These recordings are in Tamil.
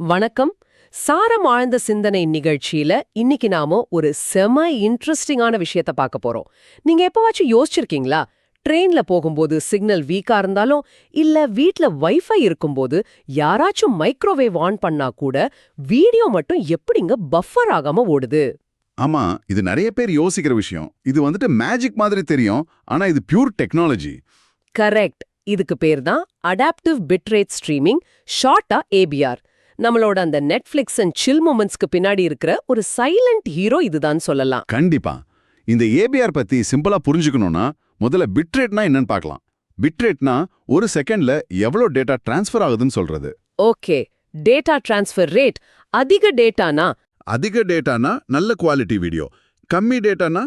வணக்கம். சாரம் ஆழ்ந்த சிந்தனை நிகழ்ச்சியில இன்னைக்கு நாம ஒரு செம இன்ட்ரெஸ்டிங்கான விஷயத்த பார்க்க போறோம். நீங்க எப்பவாச்சும் யோசிச்சிருக்கீங்களா? ட்ரெயின்ல போகும்போது சிக்னல் வீக்கா இருந்தாலும் இல்ல வீட்ல வைஃபை இருக்கும்போது யாராச்சும் மைக்ரோவேவ் ஆன் பண்ணா கூட வீடியோ மட்டும் எப்படிங்க பஃபர் ஆகாம ஓடுது? ஆமா இது நிறைய பேர் யோசிக்கிற விஷயம். இது வந்துட்டு மேஜிக் மாதிரி தெரியும் ஆனா இது பியூர் டெக்னாலஜி கரெக்ட் இதுக்கு பேர் தான் அடாப்டிவ் பிட்ரேட் ஸ்ட்ரீமிங் ஷார்ட்டா ஏபிஆர் நம்மளோட அந்த நெட்ஃபிளிக்ஸ் அண்ட் சில் மூமெண்ட்ஸ்க்கு பின்னாடி இருக்கிற ஒரு சைலண்ட் ஹீரோ இதுதான் சொல்லலாம். கண்டிப்பா. இந்த ஏபிஆர் பத்தி சிம்பிளா புரிஞ்சுக்கணும்னா முதல்ல பிட்ரேட்னா என்னன்னு பார்க்கலாம். பிட்ரேட்னா ஒரு செகண்ட்ல எவ்வளவு டேட்டா டிரான்ஸ்ஃபர் ஆகுதுன்னு சொல்றது. ஓகே. டேட்டா டிரான்ஸ்ஃபர் ரேட் அதிக டேட்டானா அதிக டேட்டானா நல்ல குவாலிட்டி வீடியோ கம்மி டேட்டானா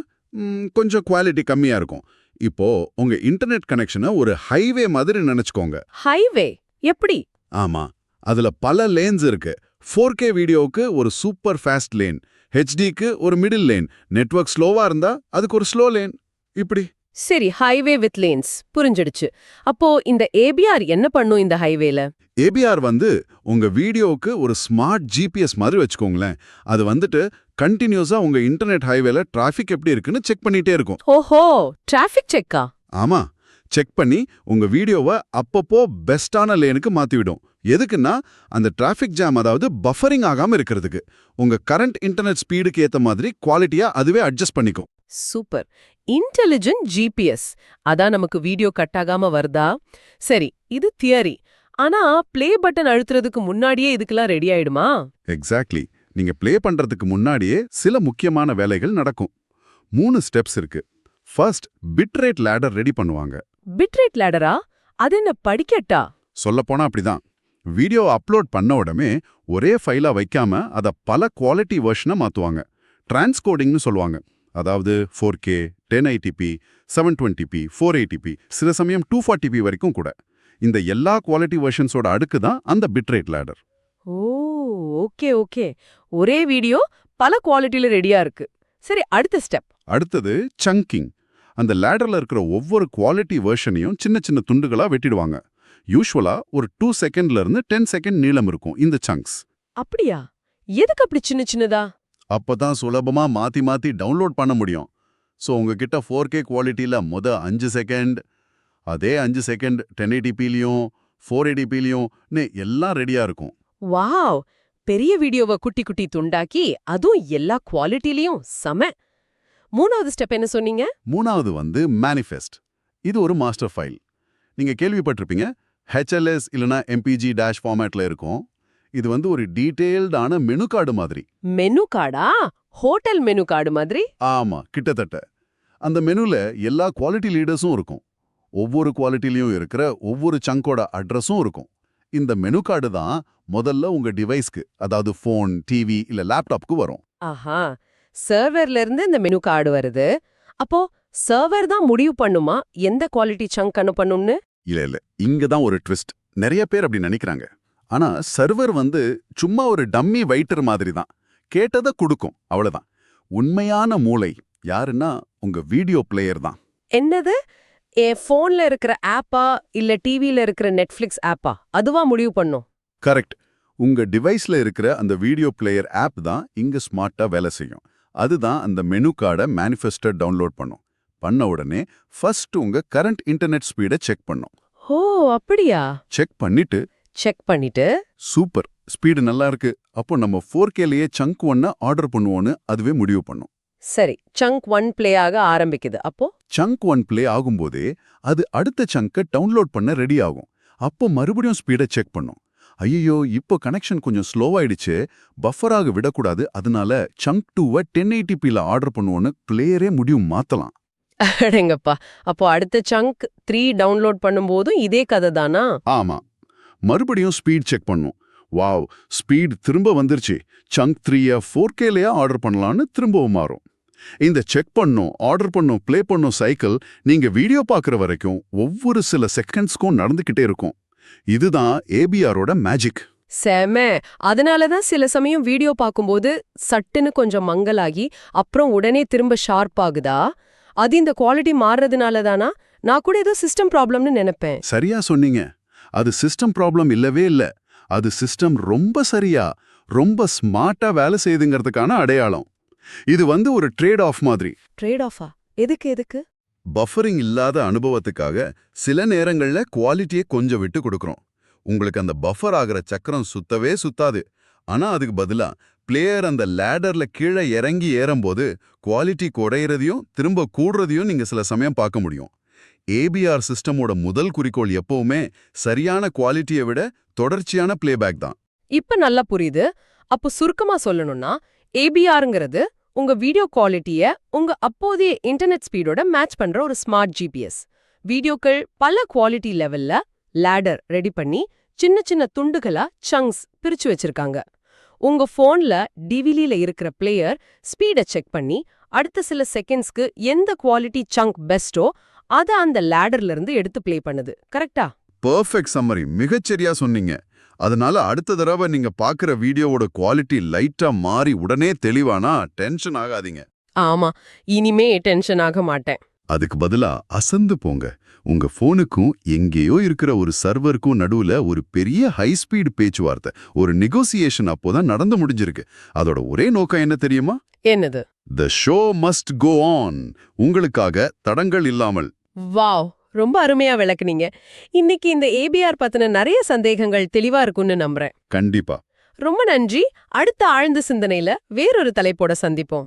கொஞ்சம் குவாலிட்டி கம்மியா இருக்கும். இப்போ உங்க இன்டர்நெட் கனெக்ஷனை ஒரு ஹைவே மாதிரி நினைச்சுக்கோங்க. ஹைவே எப்படி? ஆமா. அதுல பல லேன்ஸ் இருக்கு. 4K கே வீடியோவுக்கு ஒரு சூப்பர் ஃபாஸ்ட் லேன் ஹெச்டிக்கு ஒரு மிடில் லேன் நெட்வொர்க் ஸ்லோவா இருந்தா அதுக்கு ஒரு ஸ்லோ லேன் இப்படி. சரி ஹைவே வித் லேன்ஸ் புரிஞ்சிடுச்சு. அப்போ இந்த ஏபிஆர் என்ன பண்ணும் இந்த ஹைவேல ஏபிஆர் வந்து உங்க வீடியோவுக்கு ஒரு ஸ்மார்ட் ஜிபிஎஸ் மாதிரி வச்சுக்கோங்களேன். அது வந்துட்டு கண்டினியூஸா உங்க இன்டர்நெட் ஹைவேல டிராஃபிக் எப்படி இருக்குன்னு செக் பண்ணிட்டே இருக்கும். ஓஹோ டிராஃபிக் செக்கா ஆமா. செக் பண்ணி உங்க வீடியோவை அப்பப்போ பெஸ்டான லேனுக்கு மாத்திவிடும். எதுக்குன்னா அந்த டிராஃபிக் ஜாம் அதாவது பஃபரிங் ஆகாம இருக்கிறதுக்கு. உங்க கரண்ட் இன்டர்நெட் ஸ்பீடுக்கு ஏத்த மாதிரி குவாலிட்டியா அதுவே அட்ஜஸ்ட் பண்ணிக்கும். சூப்பர். இன்டெலிஜென்ட் ஜிபிஎஸ் அதான் நமக்கு வீடியோ கட் ஆகாம வருதா? சரி இது தியரி ஆனா ப்ளே பட்டன் அழுத்துறதுக்கு முன்னாடியே இதுக்கெல்லாம் ரெடி ஆயிடுமா? எக்ஸாக்ட்லி நீங்க ப்ளே பண்றதுக்கு முன்னாடியே சில முக்கியமான வேலைகள் நடக்கும். மூணு ஸ்டெப்ஸ் இருக்கு. ஃபர்ஸ்ட் பிட்ரேட் லேடர் ரெடி பண்ணுவாங்க. பிட்ரேட் லேடரா அது என்ன படிக்கட்டா? சொல்லப்போனா அப்படிதான். வீடியோ அப்லோட் பண்ண உடனே ஒரே ஃபைலா வைக்காம அத பல குவாலிட்டி வெர்ஷனா மாத்துவாங்க. டிரான்ஸ்கோடிங்னு சொல்லுவாங்க. அதாவது four K ten eighty p seven twenty p four eighty p சில சமயம் டூ ஃபார்ட்டிபி வரைக்கும் கூட. இந்த எல்லா குவாலிட்டி வெர்ஷன்ஸோட அடுக்கு தான் அந்த bitrate ladder oh okay okay. ஒரே வீடியோ பல குவாலிட்டில ரெடியா இருக்கு. சரி அடுத்த ஸ்டெப் அடுத்தது சங்கிங் அந்த லேடர்ல இருக்கிற ஒவ்வொரு குவாலிட்டி வெர்ஷனையும் சின்ன சின்ன துண்டுகளா வெட்டிடுவாங்க. யூஸ்வலா ஒரு டூ செகண்ட்ல இருந்து டென் செகண்ட் நீளம் இருக்கும் இந்த சங்க்ஸ் அப்படியா? எதுக்கு அப்படி சின்ன சின்னதா? அப்பதான் சுலபமா மாத்தி மாத்தி டவுன்லோட் பண்ண முடியும். ஸோ உங்ககிட்ட ஃபோர் கே குவாலிட்டியில முத அஞ்சு செகண்ட் அதே அஞ்சு செகண்ட் டென் எயிட்டிபிலையும் ஃபோர் எயிட்டிபிலையும் எல்லாம் ரெடியா இருக்கும். வாவ்! பெரிய வீடியோவை குட்டி குட்டி துண்டாக்கி அதுவும் எல்லா குவாலிட்டிலயும் செம. மூணாவது ஸ்டெப் என்ன சொன்னீங்க? மூணாவது வந்து மேனிஃபெஸ்ட் இது ஒரு மாஸ்டர் ஃபைல் நீங்க கேள்விப்பட்டிருப்பீங்க ஹெச்எல்எஸ் இல்லனா எம்பிஜி டேஷ் ஃபார்மேட்ல இருக்கும். இது வந்து ஒரு டீட்டெயில்டான மெனு கார்டு மாதிரி. மெனு கார்டா ஹோட்டல் மெனு கார்டு மாதிரி? ஆமா கிட்டத்தட்ட. அந்த மெனுல எல்லா குவாலிட்டி லீடர்ஸும் இருக்கும். ஒவ்வொரு குவாலிட்டிலையும் இருக்கிற ஒவ்வொரு சங்கோட அட்ரஸும் இருக்கும். இந்த மெனு கார்டு தான் முதல்ல உங்க டிவைஸ்க்கு அதாவது ஃபோன் டிவி இல்ல லேப்டாப்க்கு வரும். ஆஹா. சர்வர்ல இருந்து இந்த மெனு கார்டு வருது. அப்போ சர்வர் தான் முடிவு பண்ணுமா? எந்த குவாலிட்டி சங்க் அனுப்பணும்னு இல்ல இல்ல. இங்க தான் ஒரு ட்விஸ்ட் நிறைய பேர் அப்படி நினைக்கிறாங்க. ஆனா சர்வர் வந்து சும்மா ஒரு டம்மி வெயிட்டர் மாதிரி தான். கேட்டதை கொடுக்கும். அவ்வளவுதான். உண்மையான மூளை யாருன்னா உங்க வீடியோ பிளேயர் தான். என்னது? என் போன்ல இருக்கிற ஆப்பா இல்ல டிவில இருக்கிற நெட்ஃபிளிக்ஸ் ஆப்பா அதுவா முடிவு பண்ணும்? கரெக்ட் உங்க டிவைஸ்ல இருக்கிற அந்த வீடியோ பிளேயர் ஆப் தான் இங்க ஸ்மார்ட்டா வேலை செய்யும். அதுதான் அந்த மெனு கார்டை மேனிஃபெஸ்டர் டவுன்லோட் பண்ணும். பண்ண உடனே ஃபர்ஸ்ட் உங்க கரண்ட் இன்டர்நெட் ஸ்பீடை செக் பண்ணும். ஓ அப்படியா? செக் பண்ணிட்டு செக் பண்ணிட்டு? சூப்பர். ஸ்பீடு நல்லா இருக்கு. அப்போ நம்ம ஃபோர் கேலயே சங்க் ஒன்ன ஆர்டர் பண்ணுவோன்னு அதுவே முடிவு பண்ணும். சரி சங்க் ஒன் ப்ளே ஆக ஆரம்பிக்குது. அப்போ? சங்க் ஒன் ப்ளே ஆகும்போதே அது அடுத்த சங்கை டவுன்லோட் பண்ண ரெடி ஆகும். அப்போ மறுபடியும் ஸ்பீடை செக் பண்ணும். ஐயோ இப்போ கனெக்ஷன் கொஞ்சம் ஸ்லோவாயிடுச்சு பஃபராக விடக்கூடாது. அதனால சங்க் டூவை டென் எயிட்டிபியில் ஆர்டர் பண்ணுவோன்னு பிளேயரே முடிவு மாத்தலாம். அடேங்கப்பா. அப்போ அடுத்த சங்க் த்ரீ டவுன்லோட் பண்ணும்போதும் இதே கதை தானா? ஆமா. மறுபடியும் ஸ்பீட் செக் பண்ணும். வாவ் ஸ்பீட் திரும்ப வந்துருச்சு. சங்க் த்ரீய ஃபோர் கேலையா ஆர்டர் பண்ணலான்னு திரும்பவும் மாறும். இந்த செக் பண்ணும் ஆர்டர் பண்ணும் ப்ளே பண்ணும் சைக்கிள் நீங்க வீடியோ பார்க்குற வரைக்கும் ஒவ்வொரு சில செகண்ட்ஸ்க்கும் நடந்துக்கிட்டே இருக்கும். இதுதான் ஏபிஆரோட மேஜிக் செம. அதனாலதான் சில சமயம் வீடியோ பார்க்கும்போது சட்டுன்னு கொஞ்சம் மங்கலாகி அப்புறம் உடனே திரும்ப ஷார்ப் ஆகுதா? அது இந்த குவாலிட்டி மாறுறதுனால தானா நான் கூட ஏதோ சிஸ்டம் ப்ராப்ளம்னு நினைப்பேன். சரியா சொன்னீங்க. அது சிஸ்டம் ப்ராப்ளம் இல்லவே இல்ல. அது சிஸ்டம் ரொம்ப சரியா ரொம்ப ஸ்மார்ட்டா வேலை செய்யுதுங்கிறதுக்கான அடையாளம். இது வந்து ஒரு ட்ரேட் ஆஃப் மாதிரி. ட்ரேட் ஆஃபா எதுக்கு எதுக்கு? பஃபரிங் இல்லாத அனுபவத்துக்காக சில நேரங்கள்ல குவாலிட்டியை கொஞ்சம் விட்டு கொடுக்கறோம். உங்களுக்கு அந்த பஃபர் ஆகிற சக்கரம் சுத்தவே சுத்தாது. ஆனா அதுக்கு பதிலா பிளேயர் அந்த லேடர்ல கீழே இறங்கி ஏறும்போது குவாலிட்டி குறையிறதையும் திரும்ப கூடுறதையும் நீங்க சில சமயம் பார்க்க முடியும். ஏபிஆர் சிஸ்டமோட முதல் குறிக்கோள் எப்பவுமே சரியான குவாலிட்டியை விட தொடர்ச்சியான பிளேபேக் தான். இப்ப நல்லா புரியுது. அப்போ சுருக்கமா சொல்லணும்னா ஏபிஆருங்கிறது உங்க வீடியோ குவாலிட்டிய உங்க அப்போதைய இன்டர்நெட் ஸ்பீடோட மேட்ச் பண்ற ஒரு ஸ்மார்ட் ஜிபிஎஸ் வீடியோக்கள் பல குவாலிட்டி லெவல்ல லேடர் ரெடி பண்ணி சின்ன சின்ன துண்டுகளா சங்ஸ் பிரிச்சு வச்சிருக்காங்க. உங்க போன்ல டிவிலில இருக்கிற பிளேயர் ஸ்பீட செக் பண்ணி அடுத்த சில செகண்ட்ஸ்க்கு எந்த குவாலிட்டி சங்க் பெஸ்டோ அத அந்த லேடர்ல இருந்து எடுத்து பிளே பண்ணுது. கரெக்டா பெர்ஃபெக்ட் சம்மரி மிகச்சரியா சொன்னீங்க. அதனால அடுத்த தடவை நீங்க பார்க்குற வீடியோவோட குவாலிட்டி லைட்டா மாறி உடனே தெளிவானா டென்ஷன் ஆகாதீங்க. ஆமா இனிமே டென்ஷன் ஆக மாட்டேன். அதுக்கு பதிலா அசந்து போங்க. உங்க போனுக்கும் எங்கேயோ இருக்கிற ஒரு சர்வருக்கும் நடுவுல ஒரு பெரிய ஹை ஸ்பீடு பேச்சுவார்த்தை ஒரு நெகோசியேஷன் அப்போதான் நடந்து முடிஞ்சிருக்கு. அதோட ஒரே நோக்கம் என்ன தெரியுமா? என்னது? The show must go on உங்களுக்காக தடங்கள் இல்லாமல். வாவ். ரொம்ப அருமையா விளக்குனீங்க. இன்னைக்கு இந்த ஏபிஆர் பத்தின நிறைய சந்தேகங்கள் தெளிவா இருக்கும்னு நம்புறேன். கண்டிப்பா. ரொம்ப நன்றி. அடுத்த ஆழ்ந்த சிந்தனையில வேறொரு தலைப்போட சந்திப்போம்.